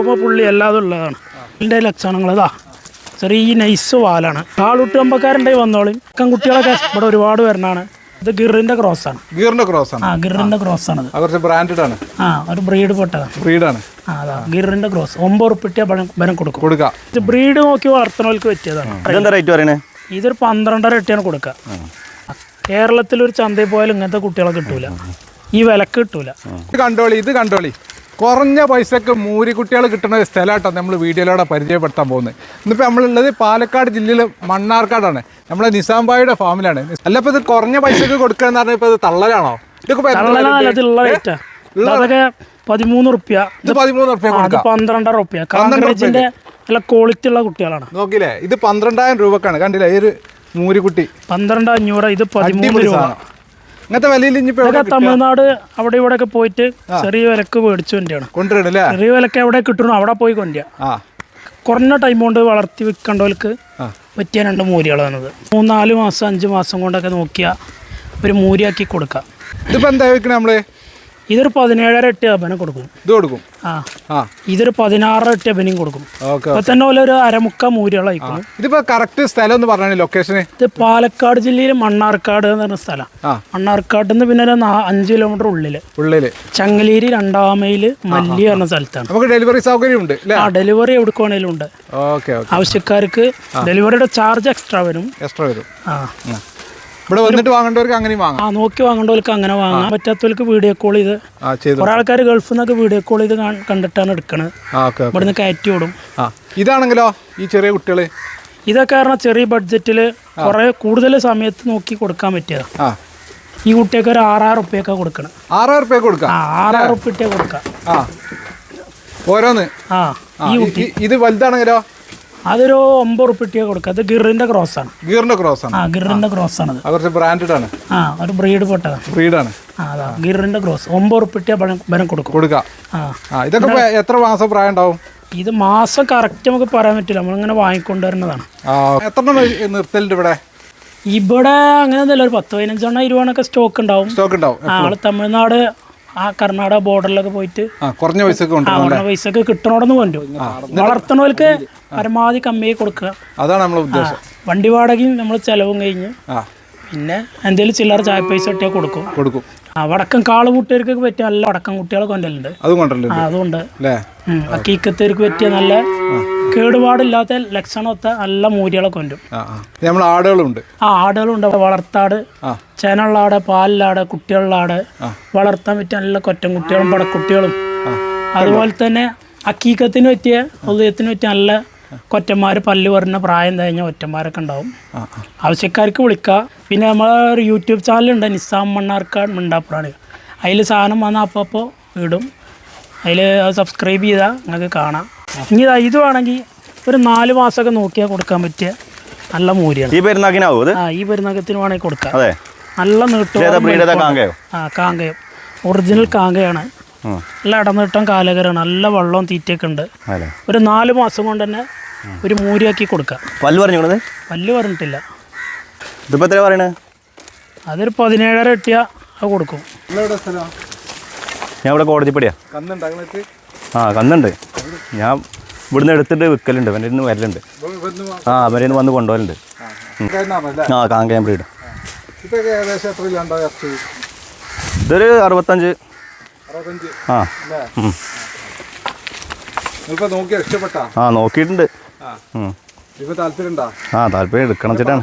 ആകുമ്പോൾ പുള്ളി എല്ലാതും ഉള്ളതാണ് ഇതിന്റെ ലക്ഷണങ്ങൾ ഇതാ. ചെറിയ നൈസ് വാലാണ്. കാളുട്ടുമ്പക്കാരുണ്ടെങ്കിൽ വന്നോളും. അക്കം കുട്ടികളൊക്കെ ഇവിടെ ഒരുപാട് വരണാണ് ഇത് ഗിറിന്റെ ക്രോസ് ആണ്. ഗിറിന്റെ ക്രോസ് ആണ്. ആ ഗിറിന്റെ ക്രോസ് ആണ് അത് കുറച്ച് ബ്രാൻഡഡ് ആണ്. ആ ഒരു ബ്രീഡ് പെട്ടതാണ് ബ്രീഡാണ് ആ ഗിറിന്റെ ക്രോസ് ഒമ്പത് ഉറുപ്പിട്ടിയ ബലം കൊടുക്കും. കൊടുക്കാം. ഇത് ബ്രീഡ് നോക്കി വളർത്തണവർക്ക് പറ്റിയതാണ്. ഇതെന്താ റേറ്റ് പറയണേ? ഇതൊരു പന്ത്രണ്ടര ഇട്ടിയാണ് കൊടുക്കുക കേരളത്തിൽ ഒരു ചന്തയിൽ പോയാലും ഇങ്ങനത്തെ കുട്ടികളെ കിട്ടൂല. ഈ വിലക്ക് കിട്ടൂല. ഇത് കണ്ടോളി ഇത് കണ്ടോളി. കുറഞ്ഞ പൈസക്ക് മൂരിക്കുട്ടികൾ കിട്ടുന്ന ഒരു സ്ഥലമായിട്ടാണ് നമ്മൾ വീഡിയോയിലൂടെ പരിചയപ്പെടുത്താൻ പോകുന്നത്. ഇന്നിപ്പോൾ നമ്മളുള്ളത് പാലക്കാട് ജില്ലയിൽ മണ്ണാർക്കാടാണ്. നമ്മളെ നിസാംബായിയുടെ ഫാമിലാണ്. അല്ല ഇപ്പോൾ ഇത് കുറഞ്ഞ പൈസക്ക് കൊടുക്കുക എന്ന് പറഞ്ഞാൽ ഇപ്പോൾ ഇത് തള്ളലാണോ? ഇതൊക്കെ ഇപ്പൊ എത്ര വില ഉണ്ട്? തള്ളലാണുള്ള റേറ്റാ അതൊക്കെ പതിമൂന്ന് റുപ്യ ഇത് പതിമൂന്ന് റുപ്യ കൊടുക്കാം. പന്ത്രണ്ടര റുപ്യ കാങ്കറേജിന്റെ നല്ല ക്വാളിറ്റി ഉള്ള കുട്ടികളാണ്. നോക്കിയില്ലേ? ഇത് പന്ത്രണ്ടായിരം രൂപക്കാണ്. കണ്ടില്ലേ? ഈ ഒരു മൂരിക്കുട്ടി. പന്ത്രണ്ട് അഞ്ഞൂറ് ഇത് പതിമൂന്ന് രൂപ. ഇങ്ങനത്തെ വിലയിൽ തമിഴ്നാട് അവിടെ ഇവിടെ ഒക്കെ പോയിട്ട് ചെറിയ വിലക്ക് മേടിച്ചു കൊണ്ടുവരണം കൊണ്ടുവരണല്ലേ ചെറിയ വിലക്ക് എവിടെ കിട്ടണോ അവിടെ പോയി കൊണ്ടുവരിക. ആ. കുറഞ്ഞ ടൈം കൊണ്ട് വളർത്തി വിൽക്കേണ്ടവർക്ക്. പറ്റിയ രണ്ട് മൂരികളാണത് മൂന്നാൽ മാസം അഞ്ച് മാസം കൊണ്ടൊക്കെ നോക്കിയാൽ ഒരു മൂരിയാക്കി കൊടുക്കാം. ഇതിപ്പോൾ എന്താ വെക്കണേ നമ്മൾ? ഇതൊരു പതിനേഴര എട്ട് അബനം കൊടുക്കും. ഇത് കൊടുക്കും? ആ. ഇതൊരു പതിനാറര എട്ട് അബനും കൊടുക്കും. അപ്പൊ തന്നെ പോലെ ഒരു അരമുക്ക മൂരികളായിക്കണം ഇതിപ്പോ കറക്റ്റ് സ്ഥലം എന്ന് പറഞ്ഞു ലൊക്കേഷന് ഇത് പാലക്കാട് ജില്ലയിൽ മണ്ണാർക്കാട് എന്ന് പറഞ്ഞ സ്ഥലം. മണ്ണാർക്കാട് നിന്ന് പിന്നെ ഒരു അഞ്ച് കിലോമീറ്റർ ഉള്ളിൽ. ഉള്ളിൽ. ചങ്ങലേരി രണ്ടാമയിൽ മല്ലി പറഞ്ഞ സ്ഥലത്താണ്. നമുക്ക് ഡെലിവറി സൗകര്യം ഉണ്ട് ആ ഡെലിവറി എവിടെ വേണേലും ഉണ്ട്. ആവശ്യക്കാർക്ക് ഡെലിവറിയുടെ ചാർജ് എക്സ്ട്രാ വരും. എക്സ്ട്രാ വരും. ആ. ഇവിടെ വന്നിട്ട് വാങ്ങേണ്ടവർക്ക് അങ്ങനെ വാങ്ങാം. ആ നോക്കി വാങ്ങേണ്ടവർക്ക് അങ്ങനെ വാങ്ങാം. പറ്റാത്തവർക്ക് വീഡിയോ കോൾ ചെയ്ത്. ആ ചെയ്തു കുറെ ആൾക്കാർ ഗൾഫിൽ നിന്നൊക്കെ വീഡിയോ കോൾ ചെയ്ത് കാണ്- കണ്ടിട്ടാണ് എടുക്കണത്. ആ ഓക്കേ ഓക്കെ. ഇവിടുന്ന് കയറ്റി വിടും. ആ ഇതാണെങ്കിലോ ഈ ചെറിയ കുട്ടികളെ? ഇതൊക്കെ കാരണം ചെറിയ ബഡ്ജറ്റിൽ കുറെ കൂടുതൽ സമയത്ത് നോക്കി കൊടുക്കാൻ പറ്റിയതാണ് ആ. ഈ കുട്ടിയൊക്കെ ഒരു ആറായിരം റുപ്യൊക്കെ കൊടുക്കണം. ആറായിരം റുപ്യ കൊടുക്കാം? ആറായിരം റുപ്യ കൊടുക്കാം. ഓരോന്ന്? ആ, ഈ- കുട്ടി. ഇത് വലുതാണെങ്കിലോ? അതൊരു ഒമ്പത് റുപ്യ കൊടുക്കുക. അത് ഗിറിന്റെ ക്രോസ് ആണ്. ഗിറിന്റെ ക്രോസ് ആണ്. ആ ഗിറിന്റെ ക്രോസ് ആണ് കുറച്ച് ബ്രാൻഡഡ് ആണ്. ആ ഒരു ബ്രീഡ് പെട്ടതാണ് ബ്രീഡാണ് അതാ ഗിറിന്റെ ക്രോസ് ഒമ്പത് റുപ്യ ബലം കൊടുക്കും. കൊടുക്കാം. ആ. ഇതൊക്കെ എത്ര മാസം പ്രായം ഉണ്ടാവും ഇത് മാസം കറക്റ്റ് നമുക്ക് പറയാൻ പറ്റില്ല. നമ്മളിങ്ങനെ വാങ്ങിക്കൊണ്ടുവരുന്നതാണ്. വരുന്നതാണ് എത്ര നിർത്തലുണ്ട് ഇവിടെ? ഇവിടെ അങ്ങനെ ഒന്നുമില്ല ഒരു പത്ത് പതിനഞ്ചെണ്ണം ഇരുപതെണ്ണൊക്കെ സ്റ്റോക്ക് ഉണ്ടാവും. സ്റ്റോക്ക് ഉണ്ടാവും ആൾ തമിഴ്നാട് ആ കർണാടക ബോർഡറിലൊക്കെ പോയിട്ട് കുറഞ്ഞ പൈസക്ക് കൊണ്ടുപോകും പറഞ്ഞ പൈസക്ക് കിട്ടണോടന്ന് കൊണ്ടുപോകും വളർത്തണവർക്ക് പരമാവധി കമ്മിയായി കൊടുക്കുക. അതാണ് നമ്മളെ ഉദ്ദേശം. വണ്ടി വാടകയും നമ്മൾ ചെലവും കഴിഞ്ഞ് പിന്നെ എന്തെങ്കിലും ചില്ലറ ചായ പൈസ കിട്ടിയാൽ കൊടുക്കും. കൊടുക്കും. വടക്കം കാളുകൂട്ടുകാർക്ക് പറ്റിയ നല്ല വടക്കം കുട്ടികളെ കൊണ്ടല്ലുണ്ട് അതുകൊണ്ട് അക്കീക്കത്തേർക്ക് പറ്റിയ നല്ല കേടുപാടില്ലാത്ത ലക്ഷണമൊത്ത നല്ല മൂരികളെ കൊണ്ടും നമ്മൾ ആടുകളുണ്ട്. ആ ആടുകളുണ്ട്. വളർത്താട് ചേനുള്ള ആട് പാലിലാട് കുട്ടികളുടെ ആട് വളർത്താൻ പറ്റിയ നല്ല കൊറ്റൻ കുട്ടികളും പടക്കുട്ടികളും. അതുപോലെ തന്നെ അക്കീക്കത്തിന് പറ്റിയ ഹൃദയത്തിന് പറ്റിയ നല്ല കൊറ്റന്മാർ പല്ല് പറഞ്ഞ പ്രായം കഴിഞ്ഞ ഒറ്റന്മാരൊക്കെ ഉണ്ടാവും. ആവശ്യക്കാർക്ക് വിളിക്കുക പിന്നെ നമ്മളെ ഒരു യൂട്യൂബ് ചാനലുണ്ട് നിസാം മണ്ണാർക്കാട് മിണ്ടാപ്രാണി അതിൽ സാധനം വന്നാൽ അപ്പോൾ അപ്പോൾ ഇടും അതിൽ സബ്സ്ക്രൈബ് ചെയ്താൽ നിങ്ങൾക്ക് കാണാം. ഇനി ഇതാ വേണമെങ്കിൽ ഒരു നാല് മാസമൊക്കെ നോക്കിയാൽ കൊടുക്കാൻ പറ്റിയ നല്ല മൂര്യാണ്. ഈ പെരുന്നാക്കിനാവോ ആ ഈ പെരുന്നകത്തിന് വേണമെങ്കിൽ കൊടുക്കാം. അതെ. നല്ല നീട്ടം ആ കാങ്കയം. ഒറിജിനൽ കാങ്കയാണ്. നല്ല ഇടനീട്ടം കാലകരാണ് നല്ല വെള്ളവും തീറ്റയൊക്കെ ഉണ്ട്. ഒരു നാല് മാസം കൊണ്ട് തന്നെ ഒരു മൂരിയാക്കി കൊടുക്കാം. പല്ല് പറഞ്ഞു പല്ല് പറഞ്ഞിട്ടില്ല. ഇതിപ്പോൾ എത്ര പറയണേ? അതൊരു പതിനേഴര എട്ടിയ അത് കൊടുക്കും. ഞാൻ ഇവിടെ കോടതിപ്പടിയാ ആ കന്നുണ്ട്. ഞാൻ ഇവിടുന്ന് എടുത്തിട്ട് വിൽക്കലുണ്ട് അവന്റെ നിന്ന് വരലുണ്ട്. ആ അവരെ നിന്ന് വന്ന് കൊണ്ടുപോകലുണ്ട്. ആ കാങ്കയം ബ്രീഡ് ഇതൊരു അറുപത്തഞ്ച്. ആ. ആ നോക്കിയിട്ടുണ്ട്. ആ. താല്പര്യം എടുക്കണം വെച്ചിട്ടാണ്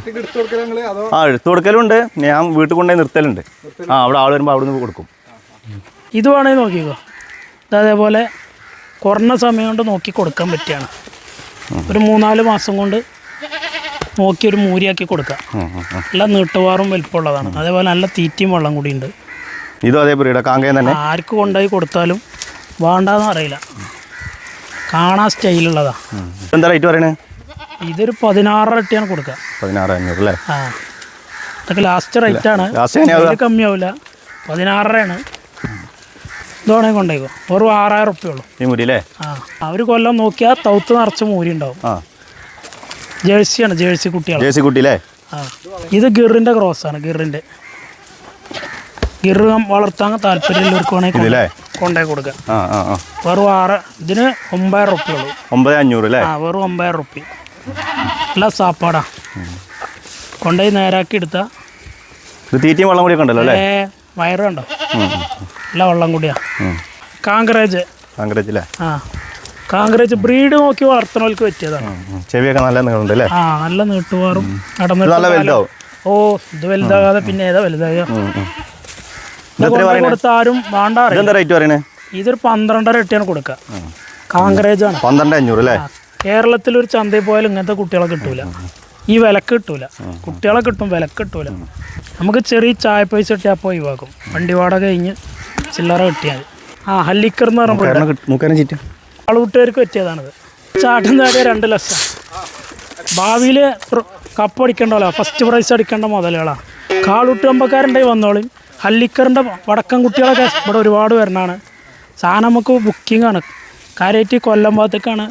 ആ എടുത്തു കൊടുക്കലുണ്ട്. ഞാൻ വീട്ടിൽ കൊണ്ടുപോയി നിർത്തലുണ്ട്. ആ അവിടെ ആൾ വരുമ്പോൾ അവിടെ നിന്ന് കൊടുക്കും ഇത് വേണമെങ്കിൽ നോക്കിക്കോ. അതേപോലെ കുറഞ്ഞ സമയം കൊണ്ട് നോക്കി കൊടുക്കാൻ പറ്റിയാണ് ഒരു മൂന്നാൽ മാസം കൊണ്ട് നോക്കി ഒരു മൂരിയാക്കി കൊടുക്കാം. നല്ല നീട്ടുവാറും വലിപ്പമുള്ളതാണ്. അതേപോലെ നല്ല തീറ്റയും വെള്ളം കൂടി ഉണ്ട് ഇതും അതേ ബ്രീഡ് കാങ്കയം തന്നെ? ആർക്ക് കൊണ്ടുപോയി കൊടുത്താലും വേണ്ടാന്ന് അറിയില്ല കാണാൻ സ്റ്റൈലുള്ളതാണ്. എന്താ റേറ്റ് പറയണേ? ഇതൊരു പതിനാറ് ഇരട്ടിയാണ് കൊടുക്കുക പതിനാറ് അഞ്ഞൂറ് അല്ലേ? ആ. ഇതൊക്കെ ലാസ്റ്റ് റേറ്റ് ആണ്. കമ്മിയാവില്ല പതിനാറരയാണ് ഇതോണേ കൊണ്ടേക്കോ. വെറും ആറായിരം ഉറുപ്പ്യ ഉള്ളൂ. ഈ മുരി അല്ലേ? ആ. അവർ കൊല്ലം നോക്കിയാൽ തൗത്ത് നിറച്ച് മൂരി ഉണ്ടാവും. ജേഴ്സിയാണ് ജേഴ്സി കുട്ടികൾ ജേഴ്സി കുട്ടി അല്ലേ? ആ. ഇത് ഗിറിന്റെ ക്രോസാണ് ഗിറിന്റെ ഗിറ് വളർത്താൻ താല്പര്യമുള്ളവർക്ക് വേണമെങ്കിൽ കൊടുക്കുക വെറും ആറ് ഇതിന് ഒമ്പതായിരം റുപ്യ ഉള്ളൂ. ഒമ്പത് അഞ്ഞൂറ് അല്ലേ? ആ വെറും ഒമ്പതായിരം റുപ്യ നല്ല സാപ്പാടാ. കൊണ്ടുപോയി നേരാക്കി എടുത്താൽ ഇത് തീറ്റയും വെള്ളം കൂടിയൊക്കെ ഉണ്ടല്ലോ അല്ലേ? വയറ് കണ്ടോ? നല്ല വെള്ളം കൂടിയാ. കാങ്കറേജ്. കാങ്കറേജ് അല്ലേ? ആ. കാങ്കറേജ് ബ്രീഡ് നോക്കി വളർത്തണവർക്ക് പറ്റിയതാണ്. ചെവിയൊക്കെ നല്ല നീളുണ്ട് അല്ലേ? ആ നല്ല നീട്ടുവാറും ഇത് നടന്നിട്ട് നല്ല വലുതാവും. ഓ ഇത് വലുതാകാതെ പിന്നെ ഏതാ വലുതാകുക ഉം, ഉം. ഇത് ഇതെത്ര കൊണ്ടുപോയി പറയണേ കൊടുത്ത ആരും വേണ്ട അറിയില്ല ഇതെന്താ റേറ്റ് പറയണേ ഇതൊരു പന്ത്രണ്ടര എട്ടിയാണ് കൊടുക്കുക. കാങ്കറേജ് ആണ്. പന്ത്രണ്ട് അഞ്ഞൂറ് അല്ലേ? കേരളത്തിൽ ഒരു ചന്തയിൽ പോയാലും ഇങ്ങനത്തെ കുട്ടികളെ കിട്ടൂല. ഈ വിലക്ക് കിട്ടൂല. കുട്ടികളെ കിട്ടും വിലക്ക് കിട്ടൂല. നമുക്ക് ചെറിയ ചായ പൈസ കിട്ടിയാൽ അപ്പോൾ ഒഴിവാക്കും. വണ്ടി വാടക കഴിഞ്ഞ് ചില്ലറ കിട്ടിയാൽ ആ ഹല്ലിക്കർ എന്ന് പറയുമ്പോൾ ആളുകൂട്ടുകാർക്ക് പറ്റിയതാണിത്. ചാട്ടം നേടിയ രണ്ട് ലക്ഷം. ഭാവിയിൽ കപ്പടിക്കേണ്ടല്ലോ ഫസ്റ്റ് പ്രൈസ് അടിക്കേണ്ട മുതലുകളാണ് കാളൂട്ടുകമ്പക്കാരുണ്ടെങ്കിൽ വന്നോളും. ഹല്ലിക്കറിന്റെ വടക്കം കുട്ടികളൊക്കെ ഇവിടെ ഒരുപാട് വരണതാണ് സാധനം നമുക്ക് ബുക്കിംഗ് ആണ്. കാര്യമായിട്ട് കൊല്ലം ഭാഗത്തേക്കാണ്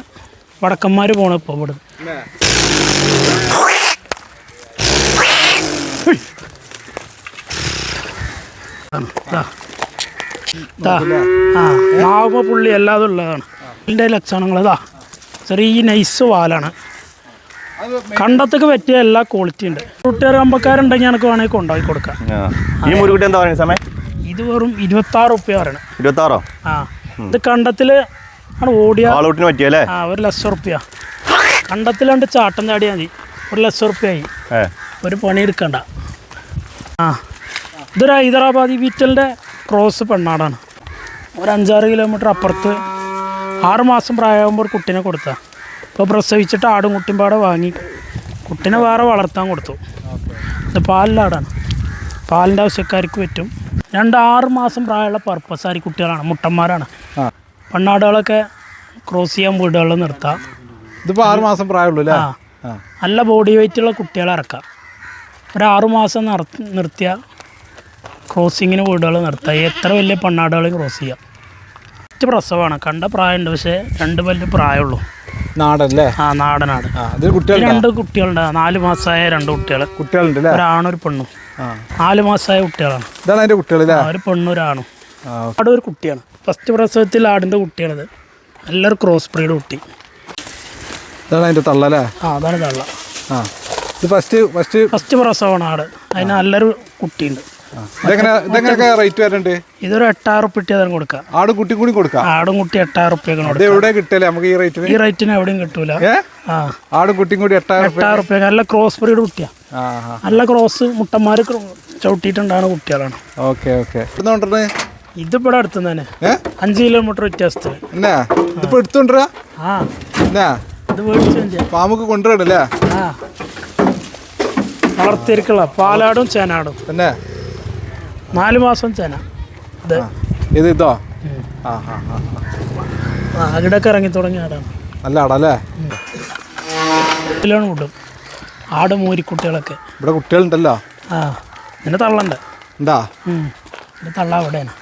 വടക്കന്മാർ പോണത് ഇപ്പോൾ ഇവിടെ. ആ മാവുമ്പ പുള്ളി എല്ലാതും ഉള്ളതാണ്. ഇതിന്റെ ലക്ഷണങ്ങൾ ചെറിയ നൈസ് വാലാണ്. കണ്ടത്തൊക്കെ പറ്റിയ എല്ലാ ക്വാളിറ്റി ഉണ്ട്. കൂട്ടുകാർ കമ്പക്കാരുണ്ടെങ്കിൽ എനിക്ക് വേണമെങ്കിൽ കൊണ്ടുപോയി കൊടുക്കാം. ഈ മുരുകുട്ടി എന്താ പറയുന്നത് സമയം? ഇത് വെറും ഇരുപത്താറ് റുപ്യ പറയണം. ഇരുപത്താറോ? ആ. ഇത് കണ്ടത്തിൽ ആണ് ഓടിയ ആളൂട്ടിന് പറ്റിയല്ലേ ആ ഒരു ലക്ഷം റുപ്യ കണ്ടത്തിലാണ്ട് ചാട്ടം ചാടിയാൽ മതി. ഒരു ലക്ഷം ഉറുപ്പ്യായി. ഒരു പണി എടുക്കണ്ട. ആ. ഇതൊരു ഹൈദരാബാദി ബീറ്റലിന്റെ ക്രോസ് പെണ്ണാടാണ്. ഒരു അഞ്ചാറ് കിലോമീറ്റർ അപ്പുറത്ത് ആറ് മാസം പ്രായമാകുമ്പോൾ ഒരു കുട്ടീനെ കൊടുത്ത. ഇപ്പോൾ പ്രസവിച്ചിട്ട് ആടും കുട്ടിയും പാടെ വാങ്ങി കുട്ടിനെ വേറെ വളർത്താൻ കൊടുത്തു. ഇത് പാലിലാടാണ് പാലിന്റെ ആവശ്യക്കാർക്ക് പറ്റും. രണ്ട് ആറ് മാസം പ്രായമുള്ള പർപ്പസാരി കുട്ടികളാണ് മുട്ടന്മാരാണ്. പെണ്ണാടുകളൊക്കെ ക്രോസ് ചെയ്യാൻ വീടുകളിൽ നിർത്താം. ഇതിപ്പോൾ ആറ് മാസം പ്രായമുള്ളൂ അല്ലേ? ആ. നല്ല ബോഡി വെയിറ്റുള്ള കുട്ടികളെ ഇറക്കാം. ഒരു ആറു മാസം നിർത്തിയ ക്രോസിങ്ങിന് വീടുകൾ നിർത്തുക എത്ര വലിയ പെണ്ണാടുകളെയും ക്രോസ് ചെയ്യാം. ഒറ്റ പ്രസവമാണ്. കണ്ട പ്രായമുണ്ട് പക്ഷേ രണ്ട് പല്ല് പ്രായമുള്ളൂ. നാടല്ലേ? ആ നാടനാട് രണ്ട് കുട്ടികളുണ്ട്. നാല് മാസമായ രണ്ട് കുട്ടികൾ കുട്ടികളുണ്ട് ഒരാണൊരു ഒരാണും ഒരു പെണ്ണും. നാല് മാസമായ കുട്ടികളാണ്. ഇതാണ് ഒരു പെണ്ണും ഒരാണും. ആട് ഒരു കുട്ടിയാണ്. ഫസ്റ്റ് പ്രസവത്തിൽ ആടിന്റെ കുട്ടിയാണത്. നല്ലൊരു ക്രോസ് ബ്രീഡ് കുട്ടി. ഇതാണ് തള്ളല്ലേ ആ അതാണ് തള്ള. ആ. ഇത് ഫസ്റ്റ് ഫസ്റ്റ് ഫസ്റ്റ് പ്രസവമാണ് ആട്. അതിന് നല്ലൊരു കുട്ടിയുണ്ട്. ഇതെങ്ങനെ റേറ്റ് ഇതൊരു എട്ടായിരം കൊടുക്കാം. ആട് കുട്ടി കൂടി ആടും കുട്ടി എട്ടായിരം എവിടെ കിട്ടല്ലേ നമുക്ക് ഈ റേറ്റിന് ഈ റേറ്റിന് എവിടെയും കിട്ടൂല. ആടും കുട്ടിയും കൂടി എട്ടായിരം എട്ടായിരം നല്ല ക്രോസ് ബ്രീഡ് കുട്ടിയാ. നല്ല ക്രോസ് മുട്ടന്മാര് ചവിട്ടിയിട്ടുണ്ടാകുന്ന കുട്ടികളാണ്. Okay okay. അടുത്ത് തന്നെ. അഞ്ച് കിലോമീറ്റർ വ്യത്യാസത്തിൽ ഇത് മേടിച്ചു കൊണ്ടുവരണല്ലേ വളർത്തിയിരിക്കുള്ള പാലാടും ചേനാടും. പിന്നെ നാല് മാസം ചേന. ഇത്. ഇത് ഇതോ. ആ ആ ആ ആ. ആ അകിടൊക്കെ ഇറങ്ങി തുടങ്ങിയ ആടാണ്. നല്ല ആടല്ലേ? ഇതിലാണ് വിടും ആട് മൂരിക്കുട്ടികളൊക്കെ ഇവിടെ കുട്ടികളുണ്ടല്ലോ? ആ ഇതിന്റെ തള്ളണ്ട്. എന്താ എന്റെ ഇത് തള്ള അവിടെയാണ്.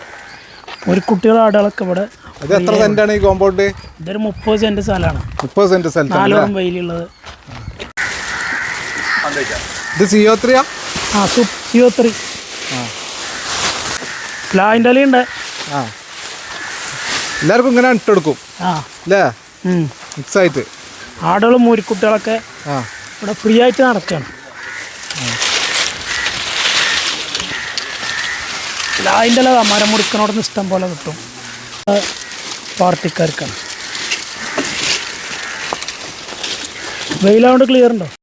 ഒരു കുട്ടികളെ ആടുകളൊക്കെ ഇവിടെ ഇത് എത്ര സെന്റാണ് ഈ കോമ്പൗണ്ട്? ഇതൊരു മുപ്പത് സെന്റ് സ്ഥലമാണ്. മുപ്പത് സെന്റ് സ്ഥലം നാലോളം വെയിലുള്ളത്. ഇത് സിഒ ത്രീയാ? ആ സിയോ ത്രീ. ആ. ലായിന്റെ അലിയുണ്ട് ആ. എല്ലാവർക്കും ഇങ്ങനെ ഇട്ടെടുക്കും. ആ. അല്ലേ. മിക്സ് ആയിട്ട് ആടുകളും മൂരിക്കുട്ടികളൊക്കെ ആ. ഇവിടെ ഫ്രീ ആയിട്ട് നടക്കുകയാണ് ലായിന്റെ ഇല മരം മുറിക്കണോടൊന്ന് ഇഷ്ടം പോലെ കിട്ടും. പാർട്ടിക്കാർക്കാണ്. വെയിലാകൊണ്ട് ക്ലിയർ ഉണ്ടോ?